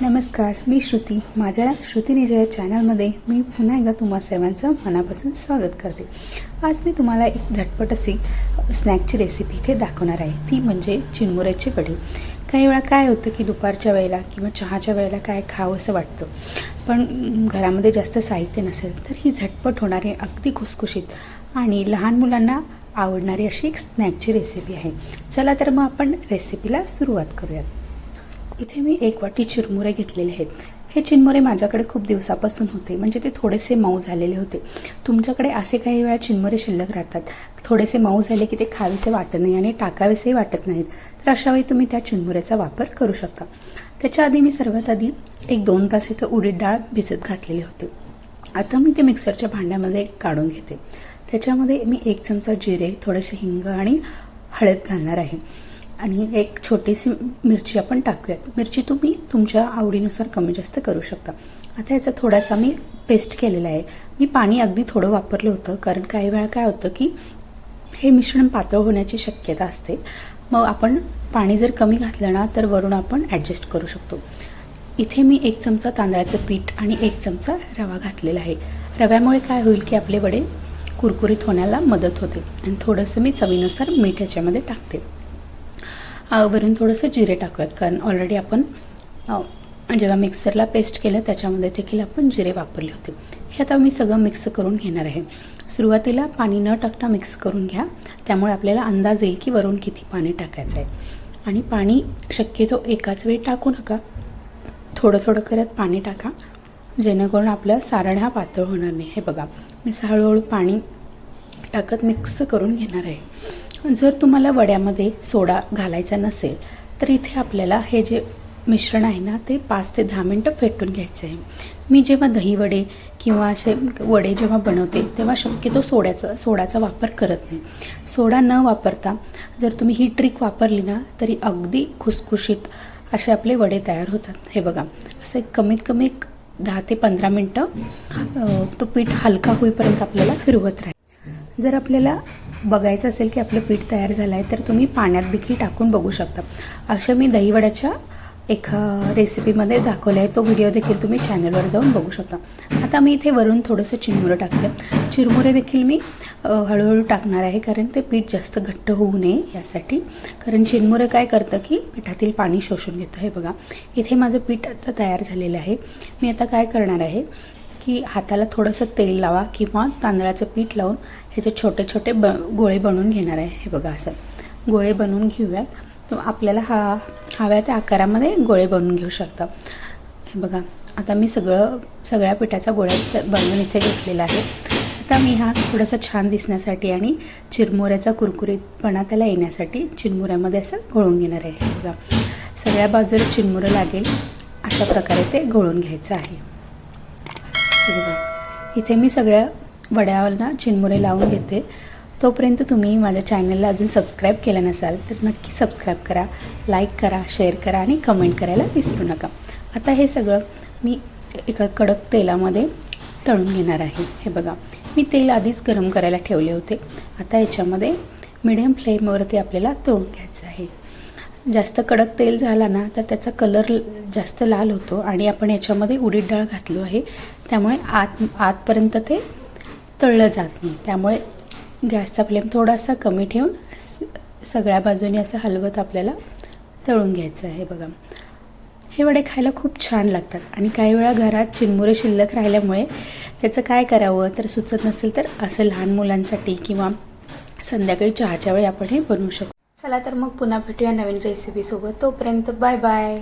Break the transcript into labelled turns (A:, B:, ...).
A: नमस्कार मी श्रुती. माझ्या श्रुती निजय या चॅनलमध्ये मी पुन्हा एकदा तुम्हा सर्वांचं मनापासून स्वागत करते. आज मी तुम्हाला एक झटपट अशी स्नॅकची रेसिपी इथे दाखवणार आहे. ती म्हणजे चिरमुऱ्याची कढी. काही वेळा काय होतं की दुपारच्या वेळेला किंवा चहाच्या वेळेला काय खावं असं वाटतं पण घरामध्ये जास्त साहित्य नसेल तर ही झटपट होणारी अगदी खुसखुशीत आणि लहान मुलांना आवडणारी अशी एक स्नॅकची रेसिपी आहे. चला तर मग आपण रेसिपीला सुरुवात करूयात. इथे मी एक वाटी चिरमुरे घेतलेले आहेत. हे चिरमुरे माझ्याकडे खूप दिवसापासून होते. म्हणजे ते थोडेसे मऊ झालेले होते. तुमच्याकडे असे काही वेळा चिरमुरे शिल्लक राहतात. थोडेसे मऊ झाले की ते खावेसे वाटत नाही आणि टाकावेसेही वाटत नाहीत. तर अशावेळी तुम्ही त्या चिरमुऱ्याचा वापर करू शकता. त्याच्या आधी मी सर्वात आधी एक दोन तास इथं उडीद डाळ भिजत घातलेली होती. आता मी ते मिक्सरच्या भांड्यामध्ये काढून घेते. त्याच्यामध्ये मी एक चमचा जिरे थोडेसे हिंग आणि हळद घालणार आहे. आणि एक छोटीशी मिरची आपण टाकूयात. मिरची तुम्ही तुमच्या आवडीनुसार कमी जास्त करू शकता. आता याचा थोडासा मी पेस्ट केलेला आहे. मी पाणी अगदी थोडं वापरलं होतं कारण काही वेळा काय होतं की हे मिश्रण पातळ होण्याची शक्यता असते. मग आपण पाणी जर कमी घातलं ना तर वरून आपण ॲडजस्ट करू शकतो. इथे मी एक चमचा तांदळाचं पीठ आणि एक चमचा रवा घातलेला आहे. रव्यामुळे काय होईल की आपले वडे कुरकुरीत होण्याला मदत होते. आणि थोडंसं मी चवीनुसार मीठ याच्यामध्ये टाकते. वरून थोडंसं जिरे टाकूयात कारण ऑलरेडी आपण जेव्हा मिक्सरला पेस्ट केलं त्याच्यामध्ये देखील आपण जिरे वापरले होते. हे आता मी सगळं मिक्स करून घेणार आहे. सुरुवातीला पाणी न टाकता मिक्स करून घ्या. त्यामुळे आपल्याला अंदाज येईल की वरून किती पाणी टाकायचं आहे. आणि पाणी शक्यतो एकाच वेळी टाकू नका. थोडं थोडं करत पाणी टाका. जेणेकरून आपलं सारण हा पातळ होणार नाही. हे बघा मी हळूहळू पाणी टाकत मिक्स करून घेणार आहे. जर तुम्हाला वड्यामध्ये सोडा घालायचा नसेल तर इथे आपल्याला हे जे मिश्रण आहे ना ते पाच ते दहा मिनटं फेटून घ्यायचं आहे मी जेव्हा दही वडे किंवा असे वडे जेव्हा बनवते तेव्हा शक्यतो सोड्याचा सोडाचा वापर करत नाही. सोडा न वापरता जर तुम्ही ही ट्रिक वापरली ना तरी अगदी खुसखुशीत असे आपले वडे तयार होतात. हे बघा असे कमीत कमी एक दहा ते पंधरा मिनटं तो पीठ हलका होईपर्यंत आपल्याला फिरवत राहील जर आपल्याला बघायचं असेल की आपलं पीठ तयार झालं आहे तर तुम्ही पाण्यात देखील टाकून बघू शकता. अशा मी दहीवड्याच्या एका रेसिपीमध्ये दाखवलं आहे तो व्हिडिओ देखील तुम्ही चॅनलवर जाऊन बघू शकता. आता मी इथे वरून थोडंसं चिरमुरं टाकलं चिरमुरे देखील मी हळूहळू टाकणार आहे कारण ते पीठ जास्त घट्ट होऊ नये यासाठी. कारण चिरमुरं काय करतं की पिठातील पाणी शोषून घेतं हे बघा. इथे माझं पीठ आता तयार झालेलं आहे. मी आता काय करणार आहे? की हाताला थोडंसं तेल लावा किंवा तांदळाचं पीठ लावून ह्याचे छोटे छोटे ब गोळे बनवून घेणार आहे. हे बघा असं. गोळे बनवून घेऊयात. तो आपल्याला हा हव्या त्या आकारामध्ये गोळे बनवून घेऊ शकता. हे बघा. आता मी सगळं सगळ्या पिठाचा गोळ्या बनवून इथे घेतलेला आहे. आता मी हा थोडासा छान दिसण्यासाठी आणि चिरमुऱ्याचा कुरकुरीतपणा त्याला येण्यासाठी चिरमुऱ्यामध्ये असं घोळून घेणार आहे. बघा. सगळ्या बाजूला चिरमुरं लागेल. अशा प्रकारे ते घोळून घ्यायचं आहे. हे बघा इथे मी सगळ्या वड्यावरना चिनमुरे लावून घेते. तोपर्यंत तुम्ही माझ्या चॅनलला अजून सबस्क्राईब केलं नसाल तर नक्की सबस्क्राईब करा लाईक करा शेअर करा आणि कमेंट करायला विसरू नका. आता हे सगळं मी एका कडक तेलामध्ये तळून घेणार आहे. हे बघा मी तेल आधीच गरम करायला ठेवले होते. आता याच्यामध्ये मिडियम फ्लेमवरती आपल्याला तळून घ्यायचं आहे. जास्त कडक तेल झाला ना तर त्याचा कलर जास्त लाल होतो आणि आपण याच्यामध्ये उडीद डाळ घातलो आहे. त्यामुळे आत आतपर्यंत ते तळलं जात नाही. त्यामुळे गॅसचा फ्लेम थोडासा कमी ठेवून स- सगळ्या बाजूने असं हलवत आपल्याला तळून घ्यायचं आहे बघा. हे वडे खायला खूप छान लागतात आणि काही वेळा घरात चिरमुरे शिल्लक राहिल्यामुळे त्याचं काय करावं तर सुचत नसेल तर असं लहान मुलांसाठी किंवा संध्याकाळी चहाच्या वेळी आपण हे बनवू शकतो. चला तर मग पुन्हा भेटूया नवीन रेसिपीसोबत तोपर्यंत बाय बाय